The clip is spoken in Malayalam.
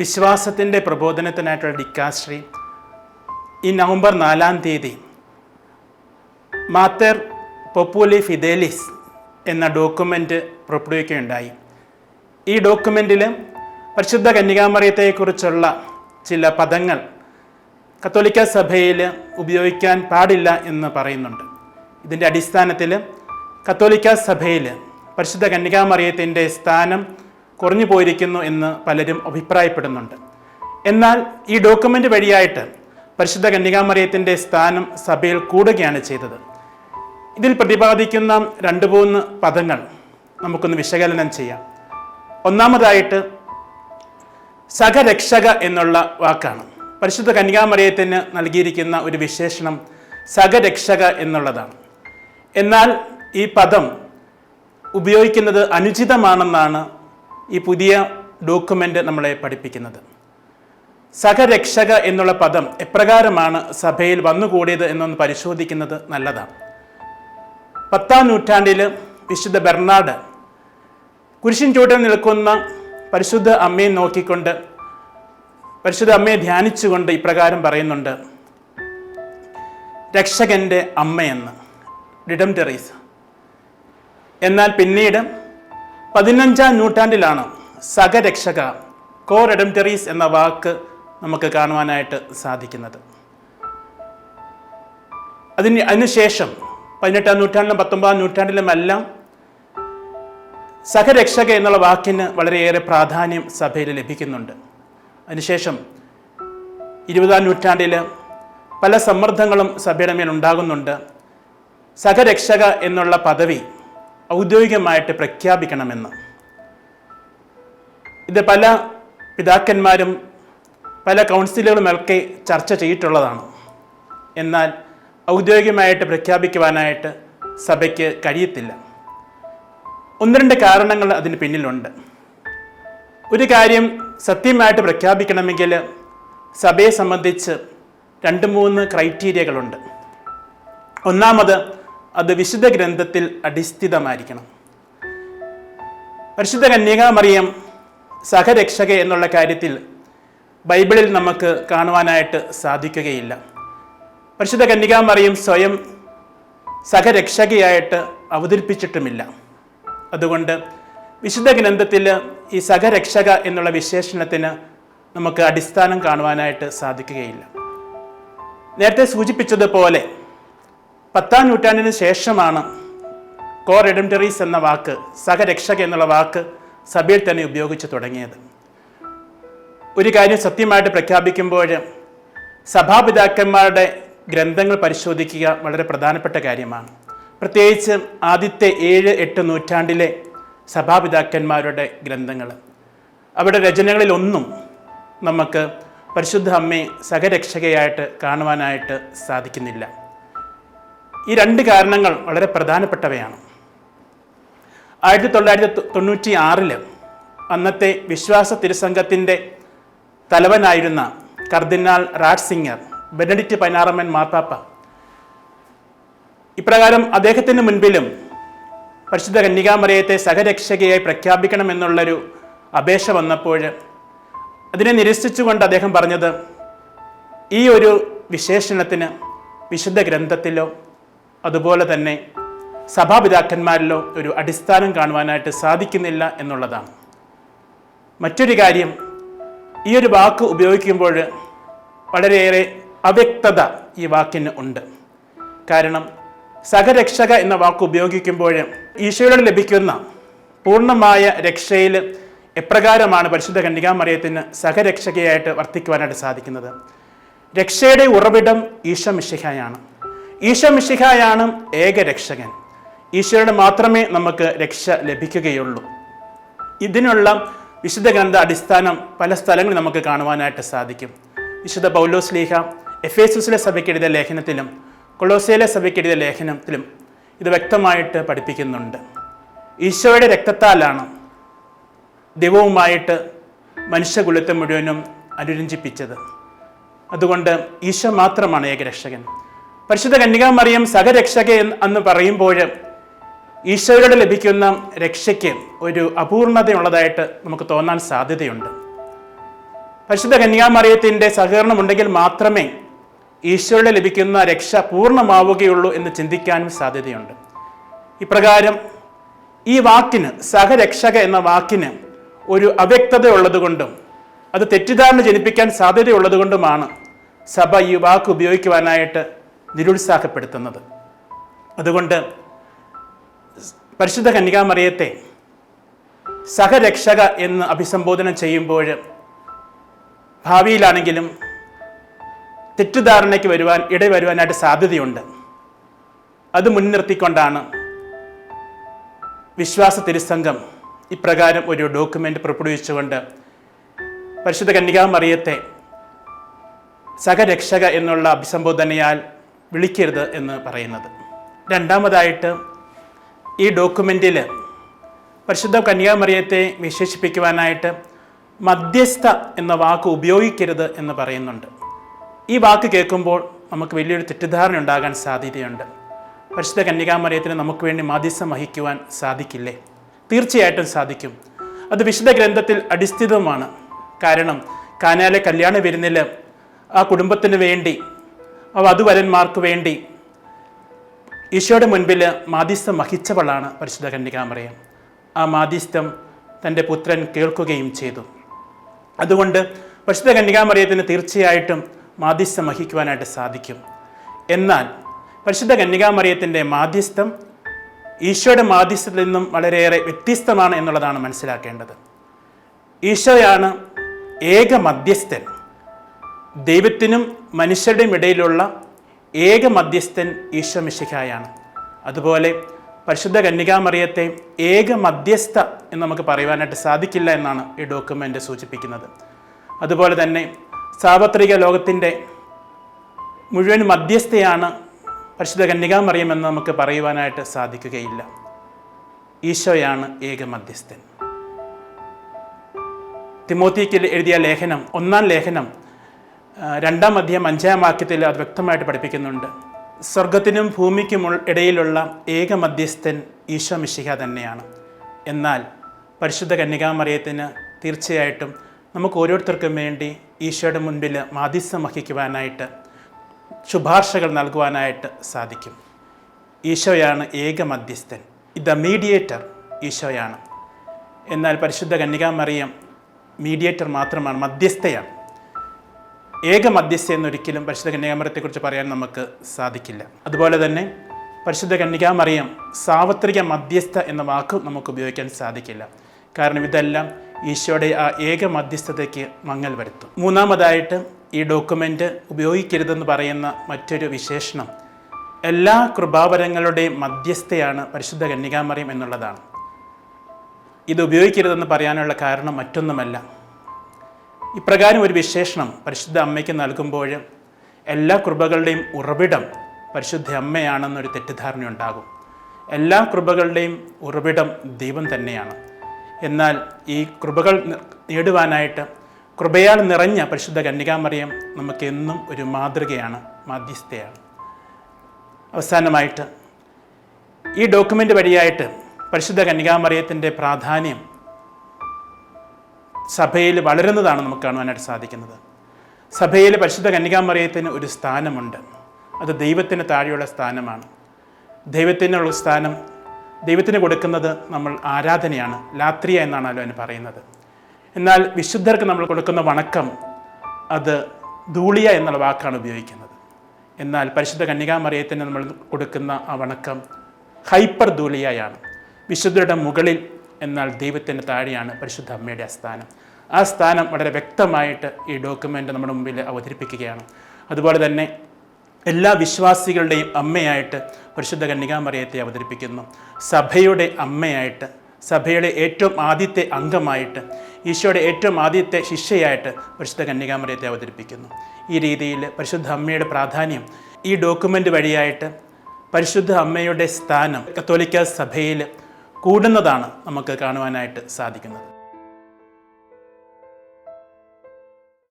വിശ്വാസത്തിന്റെ പ്രബോധനത്തിനായിട്ടുള്ള ഡിക്കാശ്രീ ഈ നവംബർ നാലാം തീയതി മാത്തർ പൊപ്പുലി ഫിദേലിസ് എന്ന ഡോക്യുമെന്റ് പുറപ്പെടുവിക്കുകയുണ്ടായി. ഈ ഡോക്യുമെന്റിൽ പരിശുദ്ധ കന്യകാമറിയത്തെക്കുറിച്ചുള്ള ചില പദങ്ങൾ കത്തോലിക്ക സഭയിൽ ഉപയോഗിക്കാൻ പാടില്ല എന്ന് പറയുന്നുണ്ട്. ഇതിന്റെ അടിസ്ഥാനത്തിൽ കത്തോലിക്ക സഭയിൽ പരിശുദ്ധ കന്യകാമറിയത്തിന്റെ സ്ഥാനം കുറഞ്ഞു പോയിരിക്കുന്നു എന്ന് പലരും അഭിപ്രായപ്പെടുന്നുണ്ട്. എന്നാൽ ഈ ഡോക്യുമെന്റ് വഴിയായിട്ട് പരിശുദ്ധ കന്യകാമറിയത്തിന്റെ സ്ഥാനം സഭയിൽ കൂടുകയാണ് ചെയ്തത്. ഇതിൽ പ്രതിപാദിക്കുന്ന രണ്ട് മൂന്ന് പദങ്ങൾ നമുക്കൊന്ന് വിശകലനം ചെയ്യാം. ഒന്നാമതായിട്ട് സഹരക്ഷക എന്നുള്ള വാക്കാണ്. പരിശുദ്ധ കന്യകാമറിയത്തിന് നൽകിയിരിക്കുന്ന ഒരു വിശേഷണം സഹരക്ഷക എന്നുള്ളതാണ്. എന്നാൽ ഈ പദം ഉപയോഗിക്കുന്നത് അനുചിതമാണെന്നാണ് ഈ പുതിയ ഡോക്യുമെന്റ് നമ്മളെ പഠിപ്പിക്കുന്നത്. സഹരക്ഷക എന്നുള്ള പദം എപ്രകാരമാണ് സഭയിൽ വന്നുകൂടിയത് എന്നൊന്ന് പരിശോധിക്കുന്നത് നല്ലതാണ്. പത്താം നൂറ്റാണ്ടിൽ വിശുദ്ധ ബെർണാഡ് കുരിശിൻ ചൂട്ടിൽ നിൽക്കുന്ന പരിശുദ്ധ അമ്മയെ നോക്കിക്കൊണ്ട് പരിശുദ്ധ അമ്മയെ ധ്യാനിച്ചുകൊണ്ട് ഇപ്രകാരം പറയുന്നുണ്ട്. രക്ഷകന്റെ അമ്മയെന്ന് ടെറീസ് എന്നാൽ പിന്നീട് പതിനഞ്ചാം നൂറ്റാണ്ടിലാണ് സഹരക്ഷക കോർ റെഡംറ്ററീസ് എന്ന വാക്ക് നമുക്ക് കാണുവാനായിട്ട് സാധിക്കുന്നത്. അതിന് അതിനുശേഷം പതിനെട്ടാം നൂറ്റാണ്ടിലും പത്തൊമ്പതാം നൂറ്റാണ്ടിലുമെല്ലാം സഹരക്ഷക എന്നുള്ള വാക്കിന് വളരെയേറെ പ്രാധാന്യം സഭയിൽ ലഭിക്കുന്നുണ്ട്. അതിനുശേഷം ഇരുപതാം നൂറ്റാണ്ടിൽ പല സമ്മർദ്ദങ്ങളും സഭയുടെ മേൽ ഉണ്ടാകുന്നുണ്ട്. സഹരക്ഷക എന്നുള്ള പദവി ഔദ്യോഗികമായിട്ട് പ്രഖ്യാപിക്കണമെന്ന്. ഇത് പല പിതാക്കന്മാരും പല കൗൺസിലുകളുമൊക്കെ ചർച്ച ചെയ്തിട്ടുള്ളതാണ്. എന്നാൽ ഔദ്യോഗികമായിട്ട് പ്രഖ്യാപിക്കുവാനായിട്ട് സഭയ്ക്ക് കഴിയത്തില്ല. ഒന്ന് രണ്ട് കാരണങ്ങൾ അതിന് പിന്നിലുണ്ട്. ഒരു കാര്യം സത്യമായിട്ട് പ്രഖ്യാപിക്കണമെങ്കിൽ സഭയെ സംബന്ധിച്ച് രണ്ട് മൂന്ന് ക്രൈറ്റീരിയകളുണ്ട്. ഒന്നാമത് അത് വിശുദ്ധ ഗ്രന്ഥത്തിൽ അടിസ്ഥിതമായിരിക്കണം പരിശുദ്ധ കന്യകാമറിയം സഹരക്ഷക എന്നുള്ള കാര്യത്തിൽ ബൈബിളിൽ നമുക്ക് കാണുവാനായിട്ട് സാധിക്കുകയില്ല. പരിശുദ്ധ കന്യകാമറിയം സ്വയം സഹരക്ഷകയായിട്ട് അവതരിപ്പിച്ചിട്ടുമില്ല. അതുകൊണ്ട് വിശുദ്ധ ഗ്രന്ഥത്തിൽ ഈ സഹരക്ഷക എന്നുള്ള വിശേഷണത്തിന് നമുക്ക് അടിസ്ഥാനം കാണുവാനായിട്ട് സാധിക്കുകയില്ല. നേരത്തെ സൂചിപ്പിച്ചതുപോലെ പത്താം നൂറ്റാണ്ടിന് ശേഷമാണ് കോർ റെഡംറ്ററീസ് എന്ന വാക്ക് സഹരക്ഷക എന്നുള്ള വാക്ക് സഭയിൽ തന്നെ ഉപയോഗിച്ച് തുടങ്ങിയത്. ഒരു കാര്യം സത്യമായിട്ട് പ്രഖ്യാപിക്കുമ്പോൾ സഭാപിതാക്കന്മാരുടെ ഗ്രന്ഥങ്ങൾ പരിശോധിക്കുക വളരെ പ്രധാനപ്പെട്ട കാര്യമാണ്. പ്രത്യേകിച്ച് ആദ്യത്തെ ഏഴ് എട്ട് നൂറ്റാണ്ടിലെ സഭാപിതാക്കന്മാരുടെ ഗ്രന്ഥങ്ങൾ. അവരുടെ രചനകളിലൊന്നും നമുക്ക് പരിശുദ്ധ അമ്മയെ സഹരക്ഷകയായിട്ട് കാണുവാനായിട്ട് സാധിക്കുന്നില്ല. ഈ രണ്ട് കാരണങ്ങൾ വളരെ പ്രധാനപ്പെട്ടവയാണ്. ആയിരത്തി തൊള്ളായിരത്തി തൊണ്ണൂറ്റി അന്നത്തെ വിശ്വാസ തിരുസംഘത്തിന്റെ തലവനായിരുന്ന കർദിനാൾ സിംഗർ ബെനഡിറ്റ് പൈനാറമ്മൻ മാർപ്പാപ്പ. ഇപ്രകാരം അദ്ദേഹത്തിന് മുൻപിലും പരിശുദ്ധ കന്യകാമറിയത്തെ സഹരക്ഷകയായി പ്രഖ്യാപിക്കണമെന്നുള്ളൊരു അപേക്ഷ വന്നപ്പോൾ അതിനെ നിരസിച്ചുകൊണ്ട് അദ്ദേഹം പറഞ്ഞത് ഈ ഒരു വിശേഷണത്തിന് വിശുദ്ധ ഗ്രന്ഥത്തിലോ അതുപോലെ തന്നെ സഭാപിതാക്കന്മാരിലോ ഒരു അടിസ്ഥാനം കാണുവാനായിട്ട് സാധിക്കുന്നില്ല എന്നുള്ളതാണ്. മറ്റൊരു കാര്യം ഈ ഒരു വാക്ക് ഉപയോഗിക്കുമ്പോൾ വളരെയേറെ അവ്യക്തത ഈ വാക്കിന് ഉണ്ട്. കാരണം സഹരക്ഷക എന്ന വാക്ക് ഉപയോഗിക്കുമ്പോൾ ഈശോയോട് ലഭിക്കുന്ന പൂർണമായ രക്ഷയിൽ എപ്രകാരമാണ് പരിശുദ്ധ കന്യകാമറിയത്തിന് സഹരക്ഷകയായിട്ട് വർത്തിക്കുവാനായിട്ട് സാധിക്കുന്നത്? രക്ഷയുടെ ഉറവിടം ഈശോ മിശിഹായാണ്. ഈശോ മിശിഹായാണ് ഏക രക്ഷകൻ ഈശോയുടെ മാത്രമേ നമുക്ക് രക്ഷ ലഭിക്കുകയുള്ളൂ. ഇതിനുള്ള വിശുദ്ധ ഗ്രന്ഥ അടിസ്ഥാനം പല സ്ഥലങ്ങളിൽ നമുക്ക് കാണുവാനായിട്ട് സാധിക്കും. വിശുദ്ധ പൗലോസ് ലീഹ എഫ് എസുസിലെ ലേഖനത്തിലും കൊളോസയിലെ സഭയ്ക്കെടുത്ത ലേഖനത്തിലും ഇത് വ്യക്തമായിട്ട് പഠിപ്പിക്കുന്നുണ്ട്. ഈശോയുടെ രക്തത്താലാണ് ദൈവവുമായിട്ട് മനുഷ്യകുലത്തെ മുഴുവനും അനുരഞ്ജിപ്പിച്ചത്. അതുകൊണ്ട് ഈശോ മാത്രമാണ് ഏകരക്ഷകൻ. പരിശുദ്ധ കന്യകാമറിയം സഹരക്ഷക എന്ന് പറയുമ്പോൾ ഈശോയോട് ലഭിക്കുന്ന രക്ഷയ്ക്ക് ഒരു അപൂർണതയുള്ളതായിട്ട് നമുക്ക് തോന്നാൻ സാധ്യതയുണ്ട്. പരിശുദ്ധ കന്യാമറിയത്തിന്റെ സഹകരണം ഉണ്ടെങ്കിൽ മാത്രമേ ഈശോയുടെ ലഭിക്കുന്ന രക്ഷ പൂർണമാവുകയുള്ളൂ എന്ന് ചിന്തിക്കാനും സാധ്യതയുണ്ട്. ഇപ്രകാരം ഈ വാക്കിന് സഹരക്ഷക എന്ന വാക്കിന് ഒരു അവ്യക്തത ഉള്ളതുകൊണ്ടും അത് തെറ്റിദ്ധാരണ ജനിപ്പിക്കാൻ സാധ്യതയുള്ളതുകൊണ്ടുമാണ് സഭ ഈ വാക്ക് ഉപയോഗിക്കുവാനായിട്ട് നിരുത്സാഹപ്പെടുത്തുന്നത്. അതുകൊണ്ട് പരിശുദ്ധ കന്യകാമറിയത്തെ സഹരക്ഷക എന്ന് അഭിസംബോധന ചെയ്യുമ്പോൾ ഭാവിയിലാണെങ്കിലും തെറ്റിദ്ധാരണയ്ക്ക് വരുവാൻ ഇടവരുവാനായിട്ട് സാധ്യതയുണ്ട്. അത് മുൻനിർത്തിക്കൊണ്ടാണ് വിശ്വാസ തിരുസംഘം ഇപ്രകാരം ഒരു ഡോക്യുമെന്റ് പുറപ്പെടുവിച്ചുകൊണ്ട് പരിശുദ്ധ കന്യകാമറിയത്തെ സഹരക്ഷക എന്നുള്ള അഭിസംബോധനയാൽ വിളിക്കരുത് എന്ന് പറയുന്നത്. രണ്ടാമതായിട്ട് ഈ ഡോക്യുമെന്റിൽ പരിശുദ്ധ കന്യാമറിയത്തെ വിശേഷിപ്പിക്കുവാനായിട്ട് മധ്യസ്ഥ എന്ന വാക്ക് ഉപയോഗിക്കരുത് എന്ന് പറയുന്നുണ്ട്. ഈ വാക്ക് കേൾക്കുമ്പോൾ നമുക്ക് വലിയൊരു തെറ്റിദ്ധാരണ ഉണ്ടാകാൻ സാധ്യതയുണ്ട്. പരിശുദ്ധ കന്യകാമറിയത്തിന് നമുക്ക് വേണ്ടി മാധ്യസ്ഥം വഹിക്കുവാൻ സാധിക്കില്ലേ? തീർച്ചയായിട്ടും സാധിക്കും. അത് വിശുദ്ധ ഗ്രന്ഥത്തിൽ അടിസ്ഥിതമാണ് കാരണം കാനാലെ കല്യാണ വിരുന്നിൽ ആ കുടുംബത്തിന് വേണ്ടി വധുവരന്മാർക്ക് വേണ്ടി. ഈശോയുടെ മുൻപിൽ മാധ്യസ്ഥം വഹിച്ചവളാണ് പരിശുദ്ധ കന്യകാമറിയം. ആ മാധ്യസ്ഥം തന്റെ പുത്രൻ കേൾക്കുകയും ചെയ്തു. അതുകൊണ്ട് പരിശുദ്ധ കന്യകാമറിയത്തിന് തീർച്ചയായിട്ടും മാധ്യസ്ഥം വഹിക്കുവാനായിട്ട് സാധിക്കും. എന്നാൽ പരിശുദ്ധ കന്യകാമറിയത്തിന്റെ മാധ്യസ്ഥം ഈശോയുടെ മാധ്യസ്ഥത്തിൽ നിന്നും വളരെയേറെ വ്യത്യസ്തമാണ് എന്നുള്ളതാണ് മനസ്സിലാക്കേണ്ടത്. ഈശോയാണ് ഏക മധ്യസ്ഥൻ. ദൈവത്തിനും മനുഷ്യരുടെയും ഇടയിലുള്ള ഏക മധ്യസ്ഥൻ ഈശോ മിശിഹായാണ്. അതുപോലെ പരിശുദ്ധ കന്യകാമറിയത്തെ ഏക മധ്യസ്ഥ എന്ന് നമുക്ക് പറയുവാനായിട്ട് സാധിക്കില്ല എന്നാണ് ഈ ഡോക്യുമെന്റ് സൂചിപ്പിക്കുന്നത്. അതുപോലെ തന്നെ സാർവത്രിക ലോകത്തിന്റെ മുഴുവൻ മധ്യസ്ഥയാണ് പരിശുദ്ധ കന്യകാമറിയം എന്ന് നമുക്ക് പറയുവാനായിട്ട് സാധിക്കുകയില്ല. ഈശോയാണ് ഏക മധ്യസ്ഥൻ. തിമോത്തിക്ക് എഴുതിയ ലേഖനം ഒന്നാം ലേഖനം രണ്ടാം അധ്യായം അഞ്ചാം വാക്യത്തിൽ അത് വ്യക്തമായിട്ട് പഠിപ്പിക്കുന്നുണ്ട്. സ്വർഗത്തിനും ഭൂമിക്കും ഇടയിലുള്ള ഏക മധ്യസ്ഥൻ ഈശോ തന്നെയാണ്. എന്നാൽ പരിശുദ്ധ കന്യകാമറിയത്തിന് തീർച്ചയായിട്ടും നമുക്ക് ഓരോരുത്തർക്കും വേണ്ടി ഈശോയുടെ മുൻപിൽ മാധ്യസ്ഥം വഹിക്കുവാനായിട്ട് ശുപാർശകൾ നൽകുവാനായിട്ട് സാധിക്കും. ഈശോയാണ് ഏക മധ്യസ്ഥൻ. The mediator ഈശോയാണ്. എന്നാൽ പരിശുദ്ധ കന്യകാമറിയം മീഡിയേറ്റർ മാത്രമാണ് മധ്യസ്ഥയാണ്. ഏക മധ്യസ്ഥ എന്നൊരിക്കലും പരിശുദ്ധ കന്യാമരത്തെക്കുറിച്ച് പറയാൻ നമുക്ക് സാധിക്കില്ല. അതുപോലെ തന്നെ പരിശുദ്ധ കന്യകാമറിയം സാർവത്രിക മധ്യസ്ഥ എന്ന വാക്കും നമുക്ക് ഉപയോഗിക്കാൻ സാധിക്കില്ല. കാരണം ഇതെല്ലാം ഈശോയുടെ ആ ഏക മധ്യസ്ഥതയ്ക്ക് മങ്ങൽ വരുത്തും. മൂന്നാമതായിട്ട് ഈ ഡോക്യുമെന്റ് ഉപയോഗിക്കരുതെന്ന് പറയുന്ന മറ്റൊരു വിശേഷണം എല്ലാ കൃപാവരങ്ങളുടെയും മധ്യസ്ഥയാണ് പരിശുദ്ധ കന്യകാമറിയം എന്നുള്ളതാണ്. ഇത് ഉപയോഗിക്കരുതെന്ന് പറയാനുള്ള കാരണം മറ്റൊന്നുമല്ല. ഇപ്രകാരം ഒരു വിശേഷണം പരിശുദ്ധ അമ്മയ്ക്ക് നൽകുമ്പോൾ എല്ലാ കൃപകളുടെയും ഉറവിടം പരിശുദ്ധ അമ്മയാണെന്നൊരു തെറ്റിദ്ധാരണ ഉണ്ടാകും. എല്ലാ കൃപകളുടെയും ഉറവിടം ദൈവം തന്നെയാണ്. എന്നാൽ ഈ കൃപകൾ നേടുവാനായിട്ട് കൃപയാൽ നിറഞ്ഞ പരിശുദ്ധ കന്യകാമറിയം നമുക്കെന്നും ഒരു മാതൃകയാണ് മാധ്യസ്ഥയാണ്. അവസാനമായിട്ട് ഈ ഡോക്യുമെന്റ് വഴിയായിട്ട് പരിശുദ്ധ കന്യകാമറിയത്തിന്റെ പ്രാധാന്യം സഭയിൽ വളരുന്നതാണ് നമുക്ക് കാണുവാനായിട്ട് സാധിക്കുന്നത്. സഭയിൽ പരിശുദ്ധ കന്യകാമറിയത്തിന് ഒരു സ്ഥാനമുണ്ട്. അത് ദൈവത്തിന് താഴെയുള്ള സ്ഥാനമാണ്. ദൈവത്തിനുള്ള സ്ഥാനം ദൈവത്തിന് കൊടുക്കുന്നത് നമ്മൾ ആരാധനയാണ് ലാത്രിയ എന്നാണല്ലോ അതിന് പറയുന്നത്. എന്നാൽ വിശുദ്ധർക്ക് നമ്മൾ കൊടുക്കുന്ന വണക്കം അത് ധൂളിയ എന്നുള്ള വാക്കാണ് ഉപയോഗിക്കുന്നത്. എന്നാൽ പരിശുദ്ധ കന്യകാമറിയത്തിന് നമ്മൾ കൊടുക്കുന്ന ആ വണക്കം ഹൈപ്പർ ധൂളിയയാണ് വിശുദ്ധരുടെ മുകളിൽ എന്നാൽ ദൈവത്തിന്റെ താഴെയാണ് പരിശുദ്ധ അമ്മയുടെ സ്ഥാനം ആ സ്ഥാനം വളരെ വ്യക്തമായിട്ട് ഈ ഡോക്യുമെന്റ് നമ്മുടെ മുമ്പിൽ അവതരിപ്പിക്കുകയാണ്. അതുപോലെ തന്നെ എല്ലാ വിശ്വാസികളുടെയും അമ്മയായിട്ട് പരിശുദ്ധ കന്യകാമറിയത്തെ അവതരിപ്പിക്കുന്നു. സഭയുടെ അമ്മയായിട്ട് സഭയുടെ ഏറ്റവും ആദ്യത്തെ അംഗമായിട്ട് ഈശോയുടെ ഏറ്റവും ആദ്യത്തെ ശിഷ്യയായിട്ട് പരിശുദ്ധ കന്യകാമറിയത്തെ അവതരിപ്പിക്കുന്നു. ഈ രീതിയിൽ പരിശുദ്ധ അമ്മയുടെ പ്രാധാന്യം ഈ ഡോക്യുമെന്റ് വഴിയായിട്ട് പരിശുദ്ധ അമ്മയുടെ സ്ഥാനം കത്തോലിക്ക സഭയിൽ കൂടുന്നതാണ് നമുക്ക് കാണുവാനായിട്ട് സാധിക്കുന്നത്.